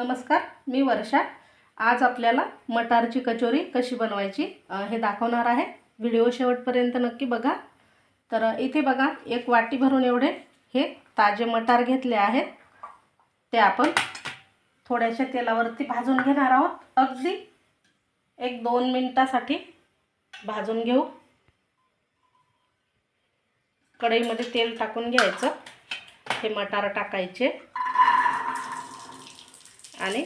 नमस्कार मी वर्षा. आज आपल्याला मटारची कचोरी कशी बनवायची हे दाखवणार आहे. व्हिडिओ शेवटपर्यंत नक्की बघा. तर इथे बघा एक वाटी भरून एवढे हे ताजे मटार घेतले आहेत. ते आपण थोड्याशा तेलावरती भाजून घेणार आहोत. अगदी एक दोन मिनटासाठी भाजून घेऊ. कढईमध्ये तेल टाकून घ्यायचं. हे मटार टाकायचे. आणि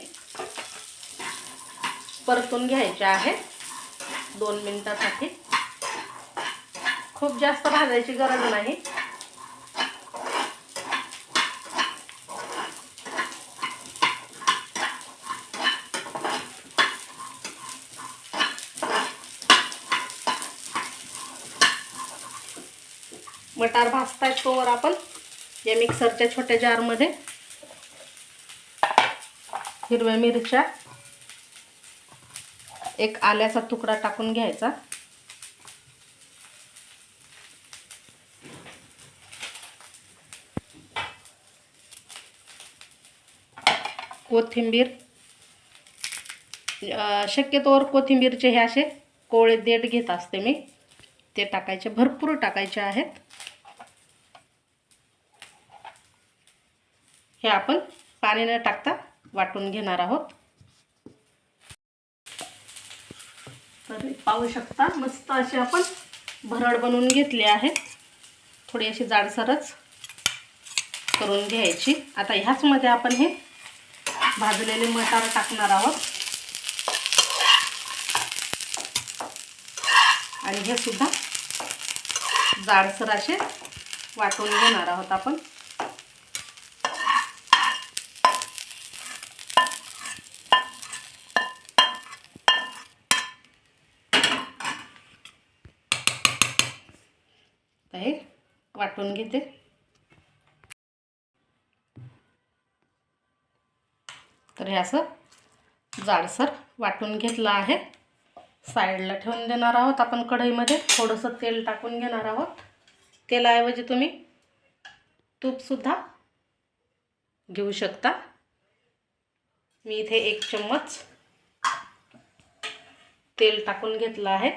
परतून घ्यायचे आहे. दोन मिनटासाठी. खूप जास्त भाजायची गरज नाही. मटार भाजतायत तोवर आपण. या मिक्सरच्या छोट्या जारमध्ये हिरव्या मिरच्या. एक आल्याचा तुकडा टाकून घ्यायचा. कोथिंबीर. शक्यतोवर कोथिंबीरचे हे असे कोळे देठ घेत असते मी. ते टाकायचे भरपूर टाकायचे आहेत. हे आपण पाणी न टाकता. वाटून घेणार आहोत. तर पाहू शकता मस्त असे आपण भरड बनवून घेतले आहेत. थोडी अशी जाडसरच करून घ्यायची. आता ह्याचमध्ये आपण हे भाजलेले मटार टाकणार आहोत. आणि हे सुद्धा जाडसर असे वाटून घेणार आहोत आपण हे वाटून घेते. तर हे असं जाडसर वाटून घेतलं आहे. साईडला ठेवून देणार आहोत आपण कढईमध्ये. थोडंसं तेल टाकून घेणार आहोत. तेलाऐवजी तुम्ही तूपसुद्धा घेऊ शकता. मी इथे एक चम्मच तेल टाकून घेतलं आहे.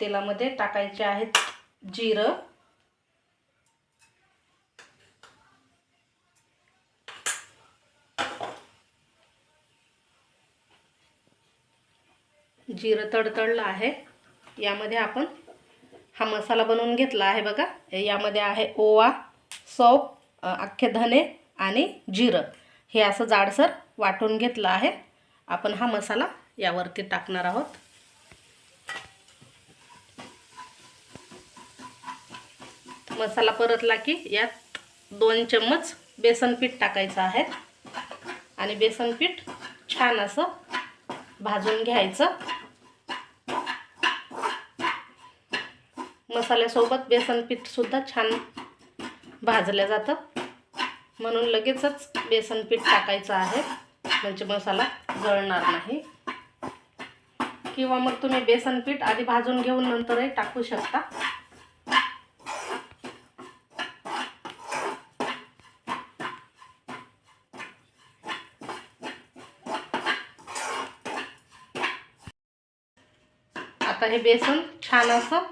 तेलामध्ये टाकायचे आहेत जिरं. जिरं तडतडलं आहे. यामध्ये आपण हा मसाला बनवून घेतला आहे बघा. यामध्ये आहे ओवा सौप अख्खे धने आणि जिरं. हे असं जाडसर वाटून घेतलं आहे. आपण हा मसाला यावरती टाकणार आहोत. मसाला परतला की यात दोन चम्मच बेसन पीठ टाकायचं आहे. आणि बेसन पीठ छान असं भाजून घ्यायचं. मसाल्यासोबत बेसन पीठसुद्धा छान भाजलं जातं. म्हणून लगेचच बेसन पीठ टाकायचं आहे. म्हणजे मसाला जळणार नाही. किंवा मग तुम्ही बेसन पीठ आधी भाजून घेऊन नंतरही टाकू शकता. आता हे बेसन. छान असं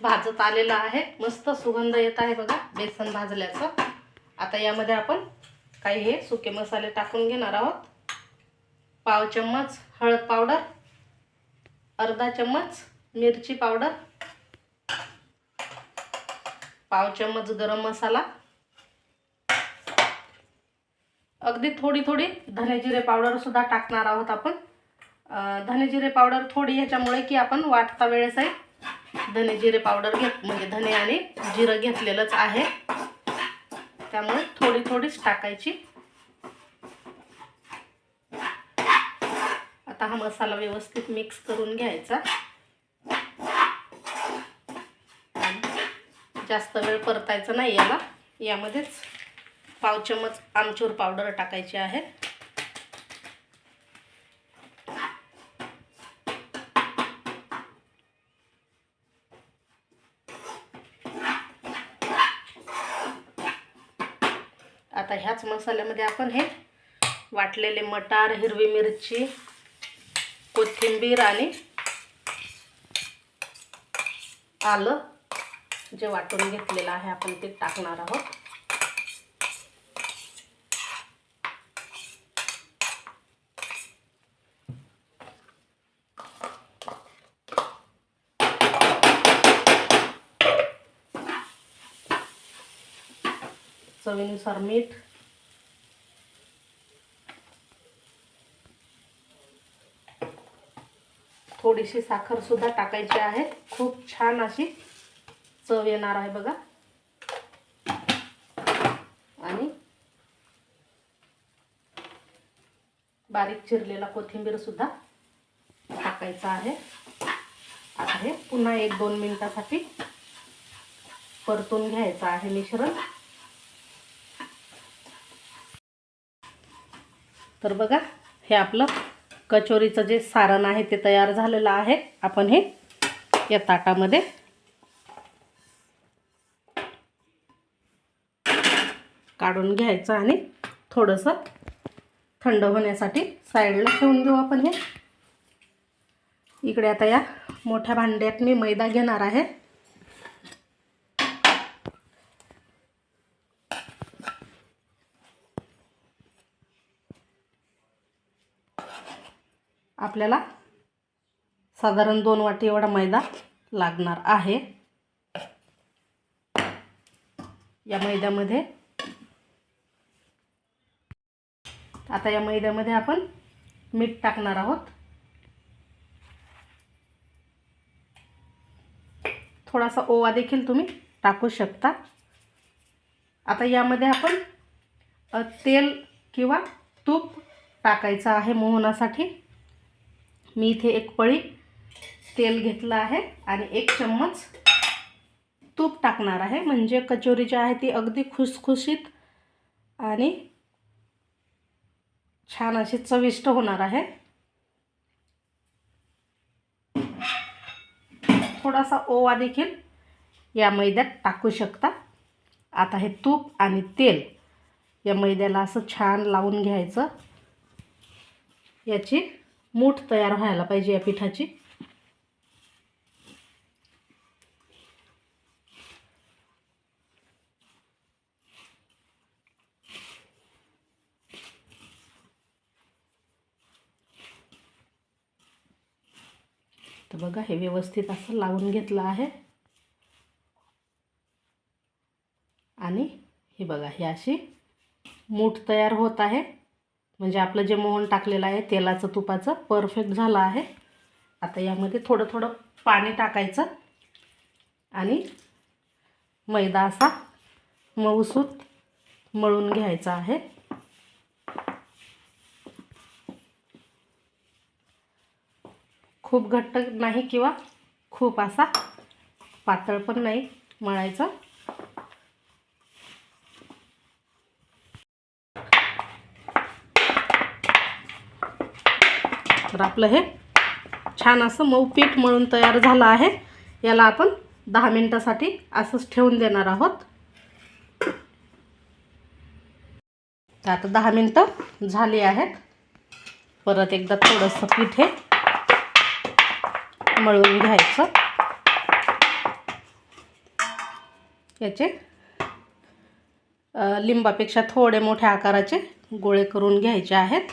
भाजत आलेलं आहे. मस्त सुगंध येत आहे बघा बेसन भाजल्याचं. आता यामध्ये आपण काही हे सुके मसाले टाकून घेणार आहोत. पाव चम्मच हळद पावडर अर्धा चम्मच मिरची पावडर पाव चम्मच गरम मसाला अगदी थोडी थोडी धने जिरे पावडर सुद्धा टाकणार आहोत आपण. धनेजिरे पावडर थोडी ह्याच्यामुळे की आपण वाटता वेळेस आहे धनेजिरे पावडर घेत म्हणजे धने आणि जिरं घेतलेलंच आहे. त्यामुळे थोडी थोडीच टाकायची. आता हा मसाला व्यवस्थित मिक्स करून घ्यायचा. जास्त वेळ परतायचा नाही याला. यामध्येच पाव चमच आमचूर पावडर टाकायची आहे. आता ह्याच मसाल्यामध्ये आपण हे वाटलेले मटार हिरवी मिरची कोथिंबीर आणि आलं जे वाटून घेतलेलं आहे आपण ते टाकणार आहोत. चवीनुसार मीठ. थोडीशी साखर सुद्धा टाकायची आहे. खूप छान अशी चव येणार आहे बघा. आणि बारीक चिरलेला कोथिंबीर सुद्धा टाकायचा आहे. आता हे पुन्हा एक दोन मिनिटासाठी परतून घ्यायचं आहे मिश्रण. तर बघा हे आपलं कचोरीचं जे सारण आहे ते तयार झालेलं आहे. आपण हे या ताटामध्ये काढून घ्यायचं आणि थोडंसं थंड होण्यासाठी साईडला ठेवून देऊ आपण हे. इकडे आता या मोठ्या भांड्यात मी मैदा घेणार आहे. आपल्याला साधारण दोन वाटी एवढा मैदा लागणार आहे. या मैद्यामध्ये आता या मैद्यामध्ये आपण मीठ टाकणार आहोत. थोडासा ओवा देखील तुम्ही टाकू शकता. आता यामध्ये आपण तेल किंवा तूप टाकायचं आहे मोहनासाठी. मी इथे एक पळी तेल घेतलं आहे आणि एक चम्मच तूप टाकणार आहे. म्हणजे कचोरी जी आहे ती अगदी खुसखुशीत आणि छान अशी चविष्ट होणार आहे. थोडासा ओवा देखील या मैद्यात टाकू शकता. आता हे तूप आणि तेल या मैद्याला असं छान लावून घ्यायचं. याची मूठ तयार व्हायला पाहिजे या पिठाची. तर बघा हे व्यवस्थित असं लावून घेतलं आहे. आणि हे बघा हे अशी मूठ तयार होत आहे. म्हणजे आपलं जे मोहन टाकलेलं आहे तेलाचं तुपाचं परफेक्ट झालं आहे. आता यामध्ये थोडं थोडं पाणी टाकायचं आणि मैदा असा मऊसूत मळून घ्यायचा आहे. खूप घट्ट नाही किंवा खूप असा पातळ पण नाही मळायचा. तर आपलं हे छान असं मऊ पीठ मळून तयार झालं आहे. याला आपण दहा मिनटासाठी असंच ठेवून देणार आहोत. तर आता दहा मिनटं झाली आहेत. परत एकदा थोडंसं पीठ हे मळून घ्यायचं. याचे लिंबापेक्षा थोडे मोठ्या आकाराचे गोळे करून घ्यायचे आहेत.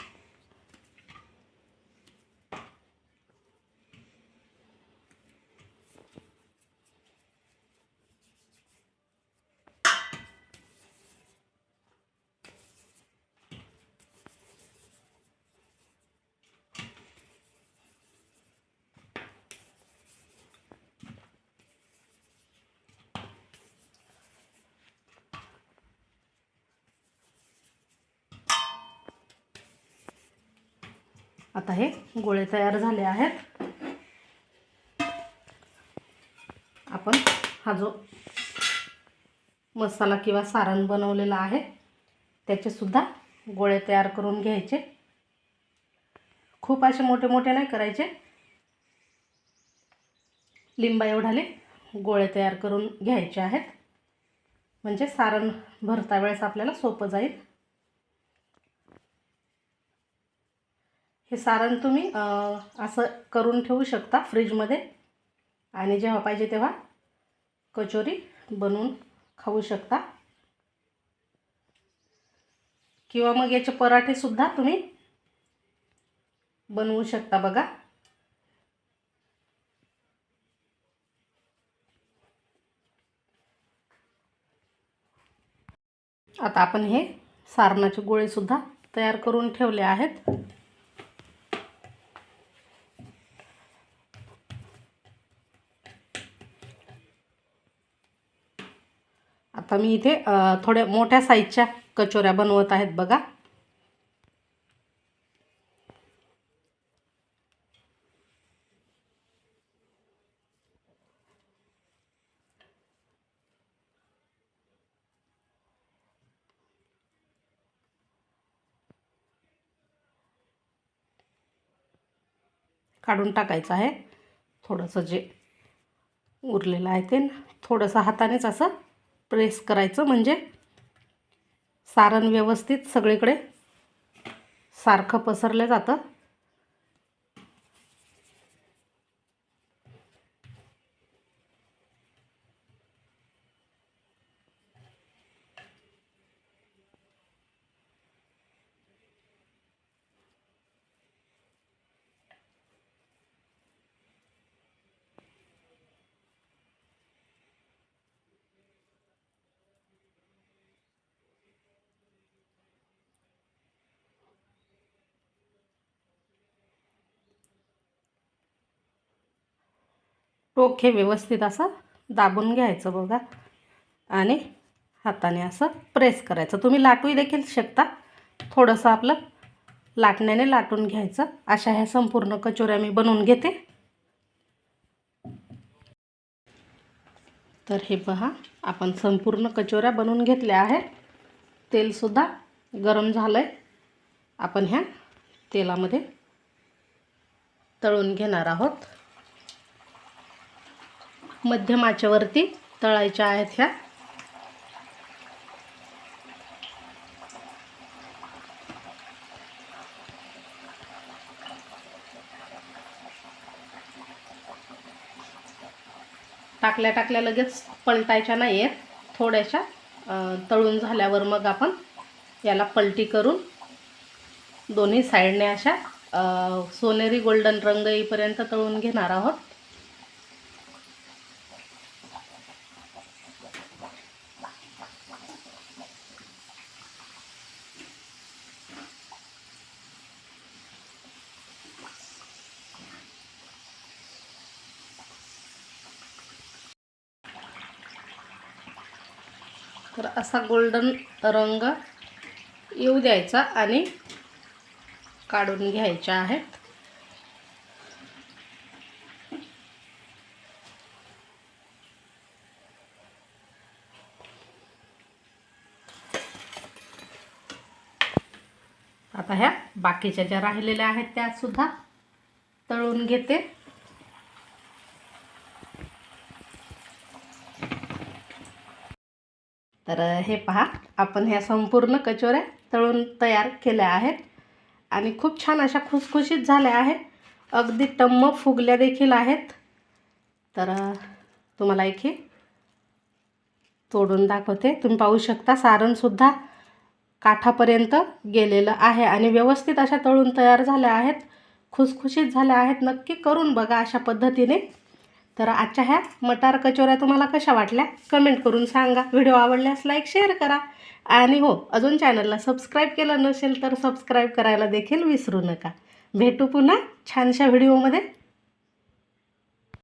आता हे गोळे तयार झाले आहेत. आपण हा जो मसाला किंवा सारण बनवलेला आहे त्याचे सुद्धा गोळे तयार करून घ्यायचे. खूप असे मोठे मोठे नाही करायचे. लिंबा एवढाले गोळे तयार करून घ्यायचे आहेत. म्हणजे सारण भरता वेळेस आपल्याला सोपं जाईल. हे सारण तुम्ही असं करून ठेवू शकता फ्रीजमध्ये. आणि जेव्हा पाहिजे तेव्हा कचोरी बनवून खाऊ शकता. किंवा मग याचे पराठेसुद्धा तुम्ही बनवू शकता बघा. आता आपण हे सारणाचे गोळेसुद्धा तयार करून ठेवले आहेत. आता मी इथे थोड्या मोठ्या साईजच्या कचोऱ्या बनवत आहेत बघा. काढून टाकायचं आहे. थोडंसं जे उरलेलं आहे ते थोडंसं हातानेच असं प्रेस करायचं म्हणजे सारण व्यवस्थित सगळीकडे सारखं पसरलं जातं. टोक हे व्यवस्थित असं दाबून घ्यायचं बघा. आणि हाताने असं प्रेस करायचं. तुम्ही लाटूही देखील शकता. थोडंसं आपलं लाटण्याने लाटून घ्यायचं. अशा ह्या संपूर्ण कचोऱ्या मी बनवून घेते. तर हे पहा आपण संपूर्ण कचोऱ्या बनवून घेतल्या आहेत. तेलसुद्धा गरम झालं आहे आपण ह्या तेलामध्ये तळून घेणार आहोत. मध्यम आचेवरती तळायच्या आहेत ह्या. टाकल्या टाकल्या लगेच पलटायच्या नाही आहेत थोड्याशा तळून झाल्यावर मग आपण याला पलटी करून दोन्ही साईडने अशा सोनेरी गोल्डन रंग येईपर्यंत तळून घेणार आहोत. तर असा गोल्डन रंग येऊ द्यायचा आणि काढून घ्यायच्या आहेत. आता ह्या बाकीच्या ज्या राहिलेल्या आहेत त्या सुद्धा तळून घेते. तर हे पहा आपण ह्या संपूर्ण कचोऱ्या तळून तयार केल्या आहेत आणि खूप छान अशा खुसखुशीत झाल्या आहेत. अगदी टम्म फुगल्या देखील आहेत. तर तुम्हाला एक हे तोडून दाखवते. तुम्ही पाहू शकता सारणसुद्धा काठापर्यंत गेलेलं आहे आणि व्यवस्थित अशा तळून तयार झाल्या आहेत. खुसखुशीत झाल्या आहेत. नक्की करून बघा अशा पद्धतीने. तर आजच्या ह्या मटार कचोऱ्या तुम्हाला कशा वाटल्या कमेंट करून सांगा. व्हिडिओ आवडल्यास लाईक शेअर करा. आणि हो अजून चॅनलला सबस्क्राईब केलं नसेल तर सबस्क्राईब करायला देखील विसरू नका. भेटू पुन्हा छानशा व्हिडिओमध्ये